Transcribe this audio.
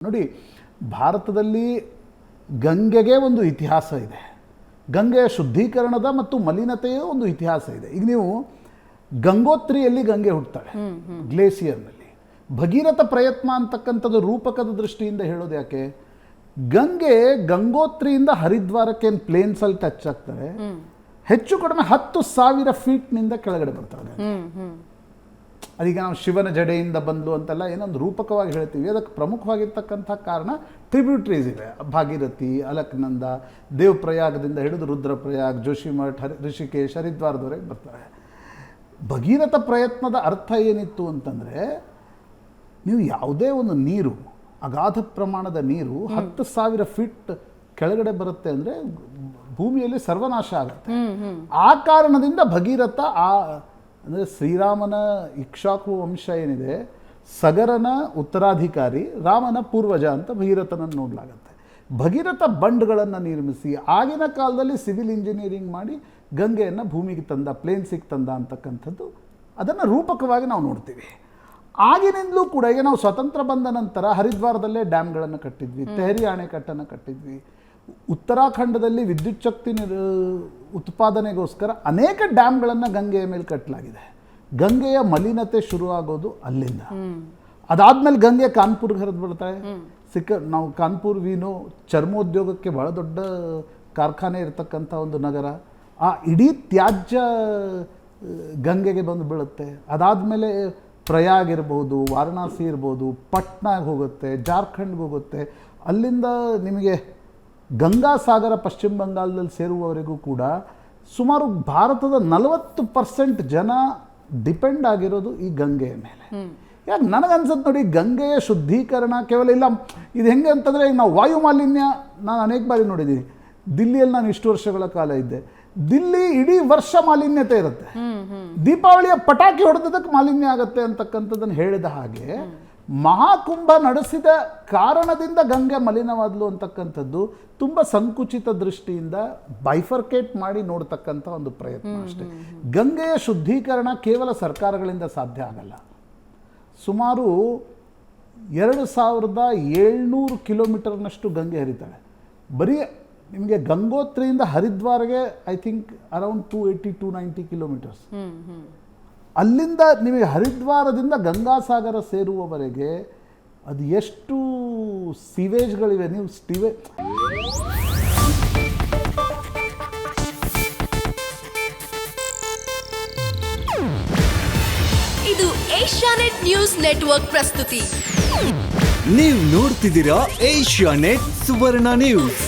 ನೋಡಿ ಭಾರತದಲ್ಲಿ ಗಂಗೆಗೆ ಒಂದು ಇತಿಹಾಸ ಇದೆ. ಗಂಗೆಯ ಶುದ್ಧೀಕರಣದ ಮತ್ತು ಮಲಿನತೆಯ ಒಂದು ಇತಿಹಾಸ ಇದೆ. ಈಗ ನೀವು ಗಂಗೋತ್ರಿಯಲ್ಲಿ ಗಂಗೆ ಹುಟ್ಟುತ್ತಾಳೆ ಗ್ಲೇಸಿಯರ್ನಲ್ಲಿ. ಭಗೀರಥ ಪ್ರಯತ್ನ ಅಂತಕ್ಕಂಥದ್ದು ರೂಪಕದ ದೃಷ್ಟಿಯಿಂದ ಹೇಳೋದು ಯಾಕೆ? ಗಂಗೆ ಗಂಗೋತ್ರಿಯಿಂದ ಹರಿದ್ವಾರಕ್ಕೆ ಏನು ಪ್ಲೇನ್ಸಲ್ಲಿ ಟಚ್ ಆಗ್ತಾರೆ ಹೆಚ್ಚು ಕಡಿಮೆ ಹತ್ತು ಸಾವಿರ ಫೀಟ್ನಿಂದ ಕೆಳಗಡೆ ಹ್ಮ್. ಅದೀಗ ನಾವು ಶಿವನ ಜಡೆಯಿಂದ ಬಂದ್ಲು ಅಂತೆಲ್ಲ ಏನೊಂದು ರೂಪಕವಾಗಿ ಹೇಳ್ತೀವಿ. ಅದಕ್ಕೆ ಪ್ರಮುಖವಾಗಿರ್ತಕ್ಕಂಥ ಕಾರಣ ಟ್ರಿಬ್ಯೂಟ್ರೀಸ್ ಇವೆ ಭಾಗೀರಥಿ ಅಲಕ್ನಂದ ದೇವಪ್ರಯಾಗದಿಂದ ಹಿಡಿದು ರುದ್ರಪ್ರಯಾಗ್ ಜೋಶಿಮಠ್ ಹರಿ ಋಷಿಕೇಶ್ ಹರಿದ್ವಾರದವರೆಗೆ ಬರ್ತಾರೆ. ಭಗೀರಥ ಪ್ರಯತ್ನದ ಅರ್ಥ ಏನಿತ್ತು ಅಂತಂದರೆ ನೀವು ಯಾವುದೇ ಒಂದು ನೀರು ಅಗಾಧ ಪ್ರಮಾಣದ ನೀರು ಹತ್ತು ಸಾವಿರ ಫೀಟ್ ಕೆಳಗಡೆ ಬರುತ್ತೆ ಅಂದರೆ ಭೂಮಿಯಲ್ಲಿ ಸರ್ವನಾಶ ಆಗುತ್ತೆ. ಆ ಕಾರಣದಿಂದ ಭಗೀರಥ ಆ ಅಂದರೆ ಶ್ರೀರಾಮನ ಇಕ್ಷಾಕು ವಂಶ ಏನಿದೆ ಸಗರನ ಉತ್ತರಾಧಿಕಾರಿ ರಾಮನ ಪೂರ್ವಜ ಅಂತ ಭಗೀರಥನನ್ನು ನೋಡಲಾಗತ್ತೆ. ಭಗೀರಥ ಬಂಡ್ಗಳನ್ನು ನಿರ್ಮಿಸಿ ಆಗಿನ ಕಾಲದಲ್ಲಿ ಸಿವಿಲ್ ಇಂಜಿನಿಯರಿಂಗ್ ಮಾಡಿ ಗಂಗೆಯನ್ನು ಭೂಮಿಗೆ ತಂದ ಪ್ಲೇನ್ಸಿಗೆ ತಂದ ಅಂತಕ್ಕಂಥದ್ದು ಅದನ್ನು ರೂಪಕವಾಗಿ ನಾವು ನೋಡ್ತೀವಿ. ಆಗಿನಿಂದಲೂ ಕೂಡ ಈಗ ನಾವು ಸ್ವತಂತ್ರ ಬಂದ ನಂತರ ಹರಿದ್ವಾರದಲ್ಲೇ ಡ್ಯಾಮ್ಗಳನ್ನು ಕಟ್ಟಿದ್ವಿ ತೆಹರಿ ಅಣೆಕಟ್ಟನ್ನು ಕಟ್ಟಿದ್ವಿ. ಉತ್ತರಾಖಂಡದಲ್ಲಿ ವಿದ್ಯುತ್ ಶಕ್ತಿ ನಿರ್ ಉತ್ಪಾದನೆಗೋಸ್ಕರ ಅನೇಕ ಡ್ಯಾಮ್ಗಳನ್ನು ಗಂಗೆಯ ಮೇಲೆ ಕಟ್ಟಲಾಗಿದೆ ಗಂಗೆಯ ಮಲಿನತೆ ಶುರುವಾಗೋದು ಅಲ್ಲಿಂದ. ಅದಾದ್ಮೇಲೆ ಗಂಗೆ ಕಾನ್ಪುರ್ಗೆ ಹರಿದು ಬಿಡ್ತಾಳೆ ಸಿಕ್ಕ ನಾವು ಕಾನ್ಪುರ್ ವೀನು ಚರ್ಮೋದ್ಯೋಗಕ್ಕೆ ಬಹಳ ದೊಡ್ಡ ಕಾರ್ಖಾನೆ ಇರತಕ್ಕಂಥ ಒಂದು ನಗರ. ಆ ಇಡೀ ತ್ಯಾಜ್ಯ ಗಂಗೆಗೆ ಬಂದು ಬೀಳುತ್ತೆ. ಅದಾದಮೇಲೆ ಪ್ರಯಾಗ್ ಇರ್ಬೋದು ವಾರಣಾಸಿ ಇರ್ಬೋದು ಪಟ್ನಾಗೆ ಹೋಗುತ್ತೆ ಜಾರ್ಖಂಡ್ಗೆ ಹೋಗುತ್ತೆ. ಅಲ್ಲಿಂದ ನಿಮಗೆ ಗಂಗಾ ಸಾಗರ ಪಶ್ಚಿಮ ಬಂಗಾಳದಲ್ಲಿ ಸೇರುವವರೆಗೂ ಕೂಡ ಸುಮಾರು ಭಾರತದ ನಲವತ್ತು ಪರ್ಸೆಂಟ್ ಜನ ಡಿಪೆಂಡ್ ಆಗಿರೋದು ಈ ಗಂಗೆಯ ಮೇಲೆ. ಯಾಕೆ ನನಗನ್ಸುತ್ತೆ ನೋಡಿ ಗಂಗೆಯ ಶುದ್ಧೀಕರಣ ಕೇವಲ ಇಲ್ಲ ಇದು ಹೆಂಗೆ ಅಂತಂದರೆ ಈಗ ನಾವು ವಾಯು ಮಾಲಿನ್ಯ ನಾನು ಅನೇಕ ಬಾರಿ ನೋಡಿದ್ದೀನಿ. ದಿಲ್ಲಿಯಲ್ಲಿ ನಾನು ಇಷ್ಟು ವರ್ಷಗಳ ಕಾಲ ಇದ್ದೆ. ದಿಲ್ಲಿ ಇಡೀ ವರ್ಷ ಮಾಲಿನ್ಯತೆ ಇರುತ್ತೆ. ದೀಪಾವಳಿಯ ಪಟಾಕಿ ಹೊಡೆದಕ್ಕೆ ಮಾಲಿನ್ಯ ಆಗುತ್ತೆ ಅಂತಕ್ಕಂಥದ್ದನ್ನು ಹೇಳಿದ ಹಾಗೆ ಮಹಾಕುಂಭ ನಡೆಸಿದ ಕಾರಣದಿಂದ ಗಂಗೆ ಮಲಿನವಾದಲು ಅಂತಕ್ಕಂಥದ್ದು ತುಂಬ ಸಂಕುಚಿತ ದೃಷ್ಟಿಯಿಂದ ಬೈಫರ್ಕೇಟ್ ಮಾಡಿ ನೋಡ್ತಕ್ಕಂಥ ಒಂದು ಪ್ರಯತ್ನ ಅಷ್ಟೇ. ಗಂಗೆಯ ಶುದ್ಧೀಕರಣ ಕೇವಲ ಸರ್ಕಾರಗಳಿಂದ ಸಾಧ್ಯ ಆಗಲ್ಲ. ಸುಮಾರು ಎರಡು ಸಾವಿರದ ಏಳ್ನೂರು ಕಿಲೋಮೀಟರ್ನಷ್ಟು ಗಂಗೆ ಹರಿತಾಳೆ. ಬರೀ ನಿಮಗೆ ಗಂಗೋತ್ರಿಯಿಂದ ಹರಿದ್ವಾರ್ಗೆ I think around two eighty two ninety kilometres. ಅಲ್ಲಿಂದ ನಿಮಗೆ ಹರಿದ್ವಾರದಿಂದ ಗಂಗಾಸಾಗರ ಸೇರುವವರೆಗೆ ಅದು ಎಷ್ಟು ಸಿವೇಜ್ಗಳಿವೆ? ನೀವು ಸ್ಟಿವೆ ಇದು ಏಷ್ಯಾನೆಟ್ ನ್ಯೂಸ್ ನೆಟ್ವರ್ಕ್ ಪ್ರಸ್ತುತಿ. ನೀವು ನೋಡ್ತಿದ್ದೀರಾ ಏಷ್ಯಾ ನೆಟ್ ಸುವರ್ಣ ನ್ಯೂಸ್.